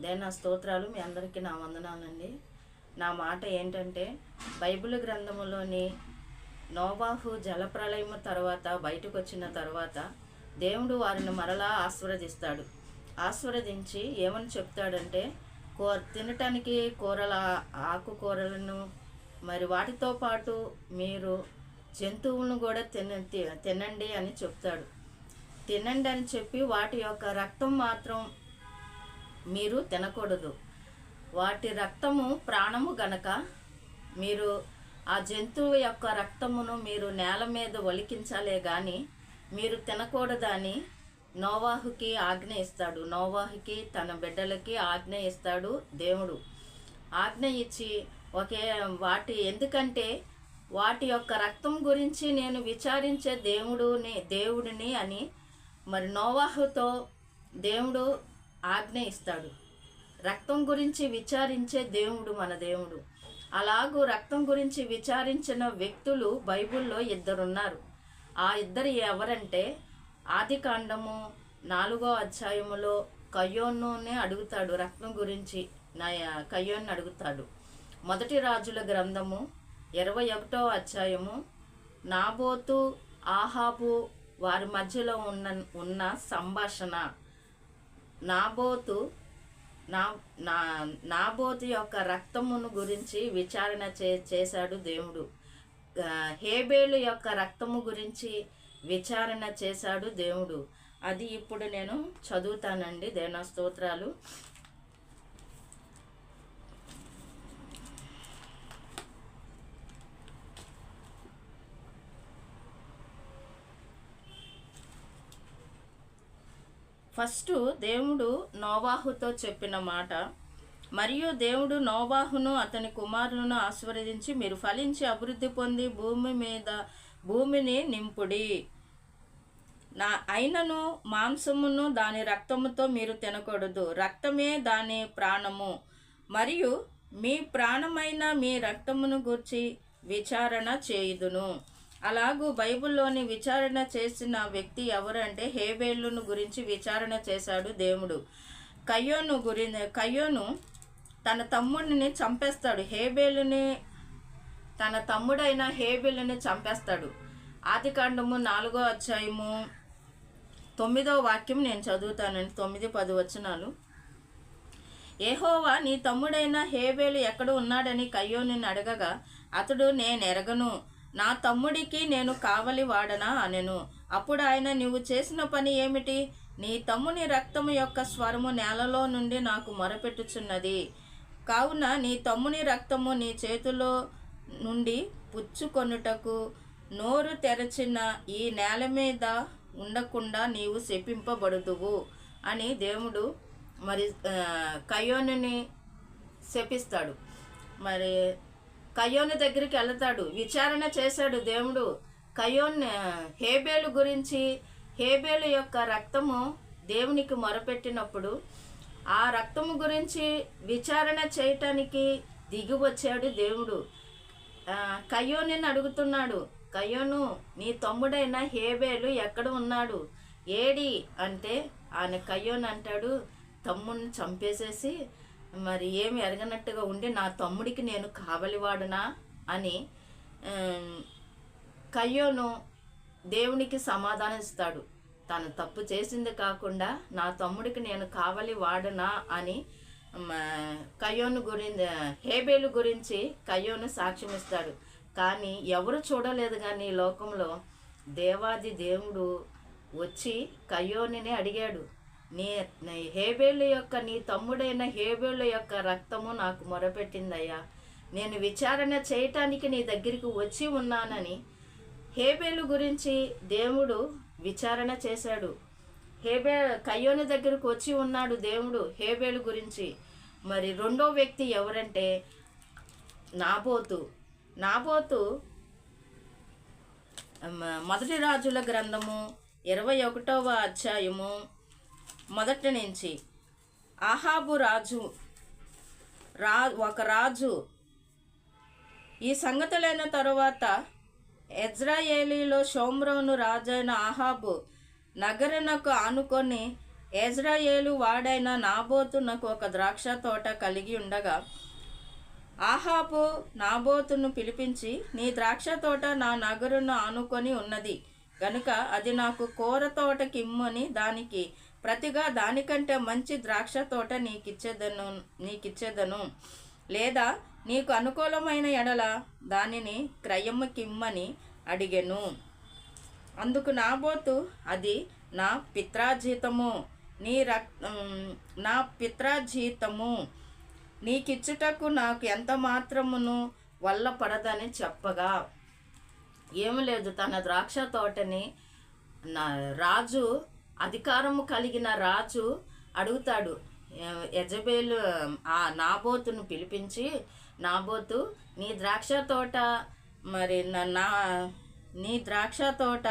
దేనా స్తోత్రాలు మీ అందరికీ నా వందనాలండి. నా మాట ఏంటంటే బైబిల్ గ్రంథములోని నోబాహు జలప్రలయం తర్వాత బయటకు వచ్చిన తర్వాత దేవుడు వారిని మరలా ఆశీర్వదిస్తాడు. ఆశీర్వదించి ఏమని చెప్తాడంటే కూ తినటానికి కూరల ఆకుకూరలను మరి వాటితో పాటు మీరు జంతువులను కూడా తిన తి- తినండి అని చెప్తాడు. తినండి అని చెప్పి వాటి యొక్క రక్తం మాత్రం మీరు తినకూడదు. వాటి రక్తము ప్రాణము గనక మీరు ఆ జంతువు యొక్క రక్తమును మీరు నేల మీద ఒలికించాలే కానీ మీరు తినకూడదని నోవాహుకి ఆజ్ఞ ఇస్తాడు. నోవాహుకి తన బిడ్డలకి ఆజ్ఞ ఇస్తాడు దేవుడు. ఆజ్ఞ ఇచ్చి ఒకే వాటి ఎందుకంటే వాటి యొక్క రక్తం గురించి నేను విచారించే దేవుడుని దేవుడిని అని మరి నోవాహుతో దేవుడు ఆజ్ఞ ఇస్తాడు. రక్తం గురించి విచారించే దేవుడు మన దేవుడు. అలాగూ రక్తం గురించి విచారించిన వ్యక్తులు బైబిల్లో ఇద్దరున్నారు. ఆ ఇద్దరు ఎవరంటే ఆది కాండము నాలుగో అధ్యాయములో కయ్యోన్నునే అడుగుతాడు. రక్తం గురించి నా కయ్యోన్ని అడుగుతాడు. మొదటి రాజుల గ్రంథము ఇరవై ఒకటో అధ్యాయము నాబోతు ఆహాబు వారి మధ్యలో ఉన్న ఉన్న సంభాషణ. నాబోతు నా నా నాబోతు యొక్క రక్తమును గురించి విచారణ చే చేశాడు దేవుడు. హేబేలు యొక్క రక్తము గురించి విచారణ చేశాడు దేవుడు. అది ఇప్పుడు నేను చదువుతానండి. దేనా స్తోత్రాలు. ఫస్ట్ దేవుడు నోవాహుతో చెప్పిన మాట మరియు దేవుడు నోవాహును అతని కుమారులను ఆశీర్వదించి మీరు ఫలించి అభివృద్ధి పొంది భూమి మీద భూమిని నింపుడి. నా అయినను మాంసమును దాని రక్తముతో మీరు తినకూడదు. రక్తమే దాని ప్రాణము. మరియు మీ ప్రాణమైన మీ రక్తమును గూర్చి విచారణ చేయుదును. అలాగూ బైబిల్లోని విచారణ చేసిన వ్యక్తి ఎవరంటే హేబేలును గురించి విచారణ చేశాడు దేవుడు. కయ్యోను గురి కయ్యోను తన తమ్ముడిని చంపేస్తాడు. హేబేలుని తన తమ్ముడైన హేబేలుని చంపేస్తాడు. ఆది కాండము నాలుగో అధ్యాయము తొమ్మిదో వాక్యం నేను చదువుతానండి తొమ్మిది పది వచనాలు. ఏహోవా నీ తమ్ముడైన హేబేలు ఎక్కడ ఉన్నాడని కయ్యోని అడగగా అతడు నేను ఎరగను నా తమ్ముడికి నేను కావలి వాడనా అనెను. అప్పుడు ఆయన నీవు చేసిన పని ఏమిటి? నీ తమ్ముని రక్తము యొక్క స్వరము నేలలో నుండి నాకు మొరపెట్టుచున్నది. కావున నీ తమ్ముని రక్తము నీ చేతిలో నుండి పుచ్చుకొనుటకు నోరు తెరచిన ఈ నేల మీద ఉండకుండా నీవు శపింపబడుదువు అని దేవుడు మరి కయోనిని శపిస్తాడు. మరి కయోని దగ్గరికి వెళ్తాడు. విచారణ చేశాడు దేవుడు. కయోన్ హేబేలు గురించి హేబేలు యొక్క రక్తము దేవునికి మొరపెట్టినప్పుడు ఆ రక్తము గురించి విచారణ చేయటానికి దిగి వచ్చాడు దేవుడు. కయోనిని అడుగుతున్నాడు. కయోను నీ తమ్ముడైన హేబేలు ఎక్కడ ఉన్నాడు? ఏడి? అంటే ఆయన కయోన్ అంటాడు. తమ్ముడిని చంపేసేసి మరి ఏమి ఎరగనట్టుగా ఉండి నా తమ్ముడికి నేను కావలివాడునా అని కయ్యోను దేవునికి సమాధానం ఇస్తాడు తను తప్పు చేసింది కాకుండా నా తమ్ముడికి నేను కావలి వాడనా అని కయ్యోను గురించి హేబేలు గురించి కయ్యోను సాక్ష్యం ఇస్తాడు కానీ ఎవరు చూడలేదు కానీ ఈ లోకంలో దేవాది దేవుడు వచ్చి కయ్యోనిని అడిగాడు. నీ హేబేలు యొక్క నీ తమ్ముడైన హేబేలు యొక్క రక్తము నాకు మొరపెట్టిందయ్యా. నేను విచారణ చేయటానికి నీ దగ్గరికి వచ్చి ఉన్నానని హేబేలు గురించి దేవుడు విచారణ చేశాడు. హేబే కయ్యోని దగ్గరకు వచ్చి ఉన్నాడు దేవుడు హేబేలు గురించి. మరి రెండో వ్యక్తి ఎవరంటే నాబోతు. నాబోతు మొదటి రాజుల గ్రంథము ఇరవై ఒకటవ అధ్యాయము మొదటి నుంచి ఆహాబు రాజు రా ఒక రాజు. ఈ సంగతులైన తరువాత ఎజ్రాయేలీలో షోమ్రోను రాజైన ఆహాబు నగరనకు ఆనుకొని ఎజ్రాయేలు వాడైన నాబోతునకు ఒక ద్రాక్ష తోట కలిగి ఉండగా ఆహాబు నాబోతును పిలిపించి నీ ద్రాక్ష తోట నా నగరును ఆనుకొని ఉన్నది. గనుక అది నాకు కూర తోటకిమ్మని దానికి ప్రతిగా దానికంటే మంచి ద్రాక్ష తోట నీకిచ్చేదను నీకిచ్చేదను. లేదా నీకు అనుకూలమైన ఎడల దానిని క్రయముకిమ్మని అడిగెను. అందుకు నాబోతు అది నా పిత్రాజీతము నీ రక్ నా పిత్రాజీతము నీకిచ్చుటకు నాకు ఎంత మాత్రమును వల్ల పడదని చెప్పగా. ఏమి లేదు తన ద్రాక్ష తోటని నా రాజు అధికారము కలిగిన రాజు అడుగుతాడు యజబేలు ఆ నాబోతును పిలిపించి నాబోతు నీ ద్రాక్ష తోట మరి నా- నా నీ ద్రాక్ష తోట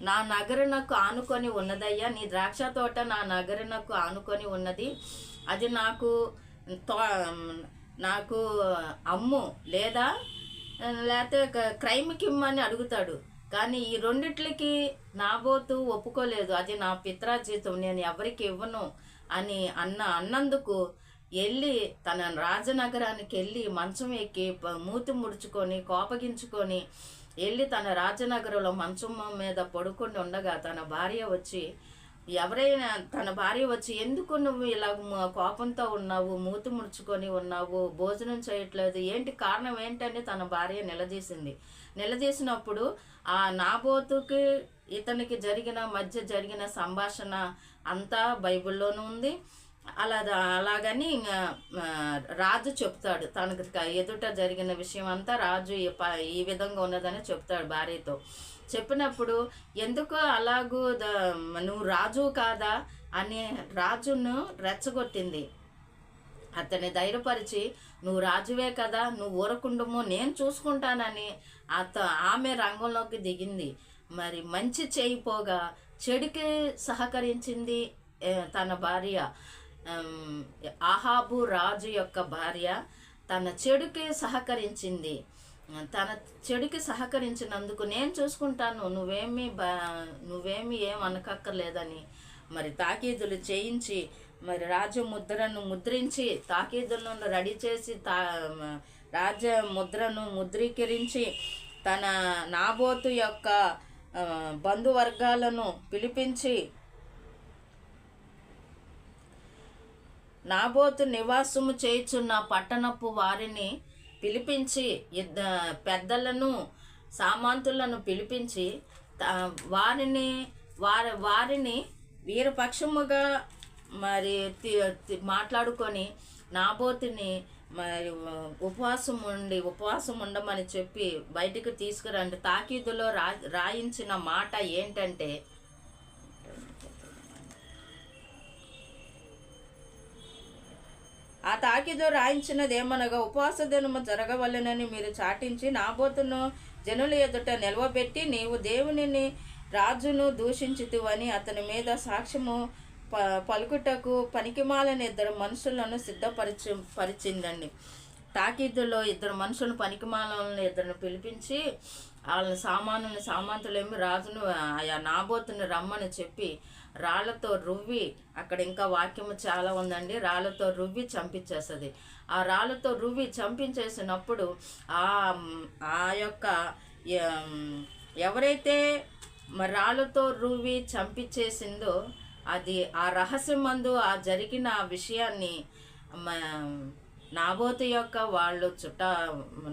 నా నగరునకు ఆనుకొని ఉన్నదయ్యా నీ ద్రాక్ష తోట నా నగరునకు ఆనుకొని ఉన్నది. అది నాకు తో నాకు అమ్ము లేదా లేకపోతే క్రైమ్కి ఇమ్మని అడుగుతాడు. కానీ ఈ రెండిట్లకి నాబోతు ఒప్పుకోలేదు. అది నా పిత్రాజీతం నేను ఎవరికి ఇవ్వను అని అన్న అన్నందుకు వెళ్ళి తన రాజనగరానికి వెళ్ళి మంచం ఎక్కి మూతి ముడుచుకొని కోపగించుకొని వెళ్ళి తన రాజనగరంలో మంచం మీద పడుకుని ఉండగా తన భార్య వచ్చి ఎవరైనా తన భార్య వచ్చి ఎందుకు నువ్వు ఇలా కోపంతో ఉన్నావు? మూతి ముడుచుకొని ఉన్నావు? భోజనం చేయట్లేదు. ఏంటి కారణం ఏంటని తన భార్య నిలదీసింది. నిలదీసినప్పుడు ఆ నాబోతుకి ఇతనికి జరిగిన మధ్య జరిగిన సంభాషణ అంతా బైబిల్లోనూ ఉంది. అలా అలాగని రాజు చెప్తాడు. తనకు ఎదుట జరిగిన విషయం అంతా రాజు ప- ఈ విధంగా ఉన్నదని చెప్తాడు భార్యతో. చెప్పినప్పుడు ఎందుకు అలాగూ నువ్వు రాజు కాదా అని రాజును రెచ్చగొట్టింది. అతన్ని ధైర్యపరిచి నువ్వు రాజువే కదా నువ్వు ఊరకుండము నేను చూసుకుంటానని అత ఆమె రంగంలోకి దిగింది. మరి మంచి చేయిపోగా చెడుకి సహకరించింది తన భార్య. ఆహాబు రాజు యొక్క భార్య తన చెడుకి సహకరించింది. తన చెడుకి సహకరించినందుకు నేను చూసుకుంటాను. నువ్వేమీ బా నువ్వేమి ఏం అనకక్కర్లేదని మరి తాకీదులు చేయించి మరి రాజ్య ముద్రను ముద్రించి తాకీదులను రెడీ చేసి తా రాజ్య ముద్రను ముద్రీకరించి తన నాబోతు యొక్క బంధువర్గాలను పిలిపించి నాబోతు నివాసము చేయుచున్న పట్టణపు వారిని పిలిపించి ఇద్ద పెద్దలను సామంతులను పిలిపించి వారిని వారి వారిని వీరపక్షముగా మరి మాట్లాడుకొని నాబోతిని మరి ఉపవాసం ఉండి ఉపవాసం ఉండమని చెప్పి బయటికి తీసుకురండి. తాకీదులో రా రాయించిన మాట ఏంటంటే ఆ తాకిదో రాయించినదేమనగా ఉపవాస దినము జరగవలెనని మీరు చాటించి నాబోతును జనుల ఎదుట నిలవబెట్టి నీవు దేవునిని రాజును దూషించుతువని అతని మీద సాక్ష్యము ప పలుకుటకు పనికిమాలని ఇద్దరు మనుషులను సిద్ధపరిచి పరిచిందండి. తాకీదులో ఇద్దరు మనుషులను పనికిమాలను ఇద్దరిని పిలిపించి వాళ్ళని సామానుని సామంతులేమి రాజును ఆయా నాబోతుని రమ్మని చెప్పి రాళ్ళతో రువ్వి అక్కడ ఇంకా వాక్యము చాలా ఉందండి రాళ్ళతో రువ్వి చంపించేస్తుంది. ఆ రాళ్ళతో రువ్వి చంపించేసినప్పుడు ఆ ఆ యొక్క ఎవరైతే రాళ్ళతో రువ్వి చంపించేసిందో అది ఆ రహస్యం మందు ఆ జరిగిన ఆ విషయాన్ని మ- నాబోతు యొక్క వాళ్ళు చుట్ట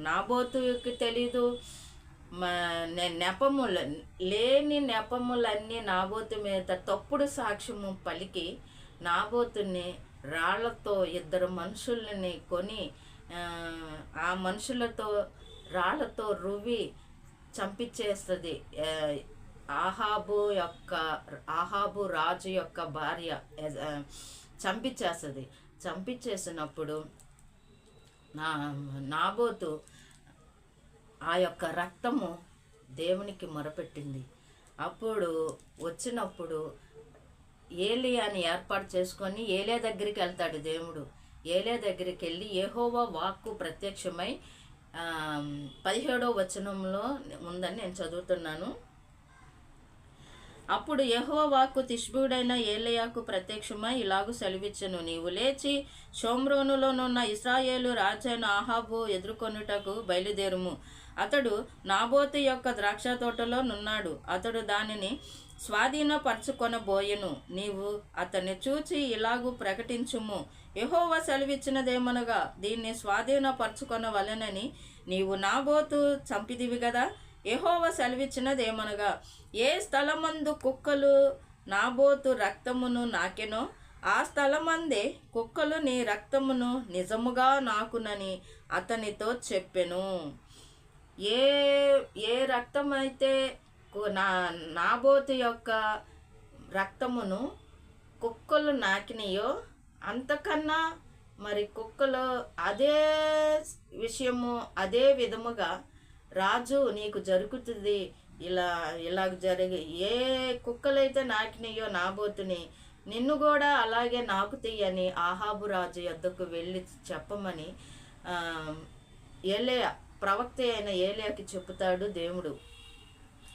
నాబోతుకి తెలీదు నెపముల లేని నెపములన్నీ నాబోతు మీద తప్పుడు సాక్ష్యము పలికి నాబోతుని రాళ్ళతో ఇద్దరు మనుషుల్ని కొని ఆ, మనుషులతో రాళ్ళతో రువి చంపించేస్తుంది ఆహాబు యొక్క ఆహాబు రాజు యొక్క భార్య చంపించేస్తుంది చంపించేసినప్పుడు నా నాబోతు ఆ యొక్క రక్తము దేవునికి మొరపెట్టింది. అప్పుడు వచ్చినప్పుడు ఏలియాని ఏర్పాటు చేసుకొని ఏలే దగ్గరికి వెళ్తాడు దేవుడు. ఏలే దగ్గరికి వెళ్ళి ఏహోవా వాక్కు ప్రత్యక్షమై పదిహేడో వచనంలో ఉందని నేను చదువుతున్నాను. అప్పుడు యెహోవాకు తిష్బుడైన ఏలయాకు ప్రత్యక్షమై ఇలాగు సెలవిచ్చను నీవు లేచి షోమ్రోనులోనున్న ఇస్రాయేలు రాజైన ఆహాబు ఎదుర్కొనుటకు బయలుదేరుము. అతడు నాబోతు యొక్క ద్రాక్ష తోటలో నున్నాడు. అతడు దానిని స్వాధీనపరచుకొనబోయెను. నీవు అతన్ని చూచి ఇలాగూ ప్రకటించుము. యహోవ సెలవిచ్చినదేమనగా దీన్ని స్వాధీనపరచుకొనవలెనని నీవు నాబోతు చంపిదివి కదా యహోవ సెలవిచ్చినదేమనగా ఏ స్థలమందు కుక్కలు నాబోతు రక్తమును నాకెనో ఆ స్థలమందే కుక్కలు నీ రక్తమును నిజముగా నాకునని అతనితో చెప్పెను. ఏ ఏ రక్తం అయితే నా నాబోతు యొక్క రక్తమును కుక్కలు నాకినాయో అంతకన్నా మరి కుక్కలు అదే విషయము అదే విధముగా రాజు నీకు జరుగుతుంది. ఇలా ఇలాగ జరిగి ఏ కుక్కలైతే నాకినాయో నాబోతుని నిన్ను కూడా అలాగే నాకు తీయని ఆహాబు రాజు యొద్దకు వెళ్ళి చెప్పమని ఎలే ప్రవక్త అయిన ఏలియాకి చెప్తాడు దేవుడు.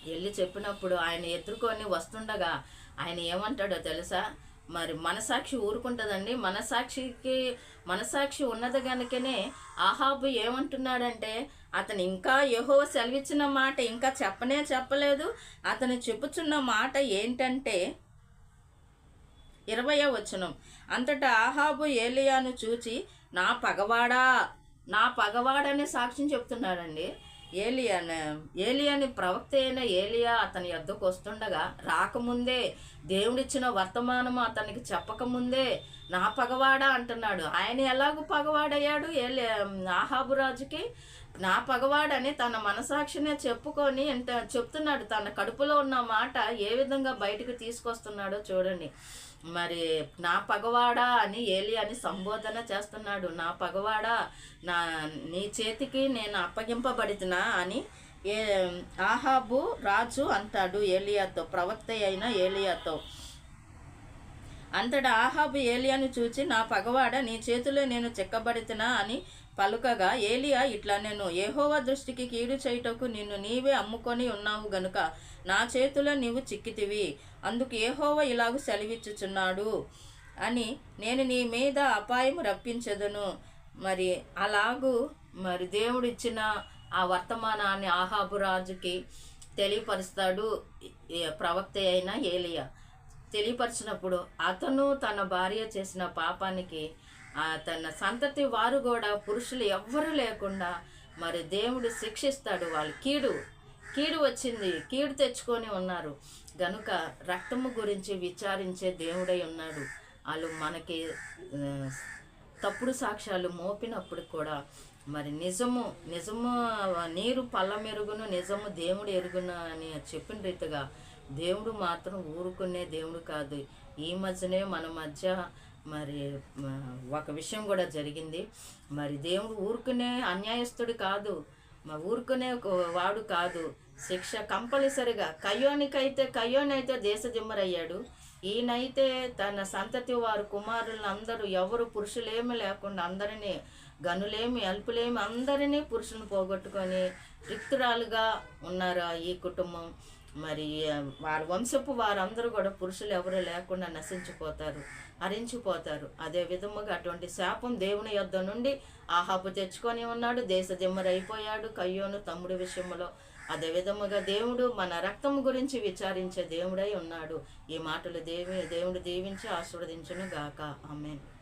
వెళ్ళి చెప్పినప్పుడు ఆయన ఎదుర్కొని వస్తుండగా ఆయన ఏమంటాడో తెలుసా? మరి మనసాక్షి ఊరుకుంటుందండి. మనసాక్షికి మనసాక్షి ఉన్నది కనుకనే ఆహాబు ఏమంటున్నాడంటే అతను ఇంకా యహో సెలవిచ్చిన మాట ఇంకా చెప్పనే చెప్పలేదు. అతను చెప్పుచున్న మాట ఏంటంటే ఇరవయో వచనం. అంతటా ఆహాబు ఏలియాను చూచి నా పగవాడా నా పగవాడనే సాక్ష్యం చెప్తున్నాడండి. ఏలియాన ఏలియాని ప్రవక్త అయిన ఏలియా అతని యొద్దకు వస్తుండగా రాకముందే దేవుడిచ్చిన వర్తమానము అతనికి చెప్పకముందే నా పగవాడా అంటున్నాడు. ఆయన ఎలాగూ పగవాడయ్యాడు? ఏలి ఆహాబు రాజుకి? నా పగవాడని తన మనసాక్షినే చెప్పుకొని ఎంత చెప్తున్నాడు తన కడుపులో ఉన్న మాట ఏ విధంగా బయటకు తీసుకొస్తున్నాడో చూడండి. మరి నా పగవాడా అని ఏలి అని సంబోధన చేస్తున్నాడు. నా పగవాడా నా నీ చేతికి నేను అప్పగింపబడితున్నా అని ఏ ఆహాబు రాజు అంటాడు ఏలియాతో ప్రవక్త అయిన ఏలియాతో. అంతటా ఆహాబు ఏలియాను చూచి నా పగవాడ నీ చేతిలో నేను చెక్కబడితినా అని పలుకగా ఏలియా ఇట్లా నేను ఏహోవా దృష్టికి కీడు చేయుటకు నిన్ను నీవే అమ్ముకొని ఉన్నావు గనుక నా చేతిలో నీవు చిక్కితివి. అందుకు ఏహోవా ఇలాగు సెలవిచ్చుచున్నాడు అని నేను నీ మీద అపాయం రప్పించదును. మరి అలాగూ మరి దేవుడు ఇచ్చిన ఆ వర్తమానాన్ని ఆహాబు రాజుకి తెలియపరుస్తాడు ప్రవక్త అయిన ఏలియా. తెలియపరిచినప్పుడు అతను తన భార్య చేసిన పాపానికి తన సంతతి వారు కూడా పురుషులు ఎవ్వరు లేకుండా మరి దేవుడు శిక్షిస్తాడు వాళ్ళు. కీడు కీడు వచ్చింది. కీడు తెచ్చుకొని ఉన్నారు. గనుక రక్తము గురించి విచారించే దేవుడై ఉన్నాడు. వాళ్ళు మనకి తప్పుడు సాక్ష్యాలు మోపినప్పుడు కూడా మరి నిజము నిజము నీరు పళ్ళ మెరుగును నిజము దేవుడు ఎరుగును అని చెప్పిన రీతిగా దేవుడు మాత్రం ఊరుకునే దేవుడు కాదు. ఈ మధ్యనే మన మధ్య మరి ఒక విషయం కూడా జరిగింది. మరి దేవుడు ఊరుకునే అన్యాయస్తుడు కాదు. మా ఊరుకునే ఒక వాడు కాదు. శిక్ష కంపల్సరిగా కయ్యోనికైతే కయ్యోనైతే దేశదిమ్మరయ్యాడు ఈయనైతే తన సంతతి వారు కుమారులను అందరూ ఎవరు పురుషులేమి లేకుండా అందరినీ గనులేమి అల్పులేమి అందరినీ పురుషుని పోగొట్టుకొని రిక్తురాలుగా ఉన్నారు ఈ కుటుంబం. మరి వారి వంశపు వారందరూ కూడా పురుషులు ఎవరు లేకుండా నశించిపోతారు హరించిపోతారు. అదే విధముగా అటువంటి శాపం దేవుని యొద్ద నుండి ఆహాపు తెచ్చుకొని ఉన్నాడు దేశదిమ్మరైపోయాడు కయ్యోను తమ్ముడి విషయంలో అదే విధముగా దేవుడు మన రక్తం గురించి విచారించే దేవుడై ఉన్నాడు. ఈ మాటలు దేవి దేవుడు దీవించి ఆశీర్వదించును గాక ఆమెను.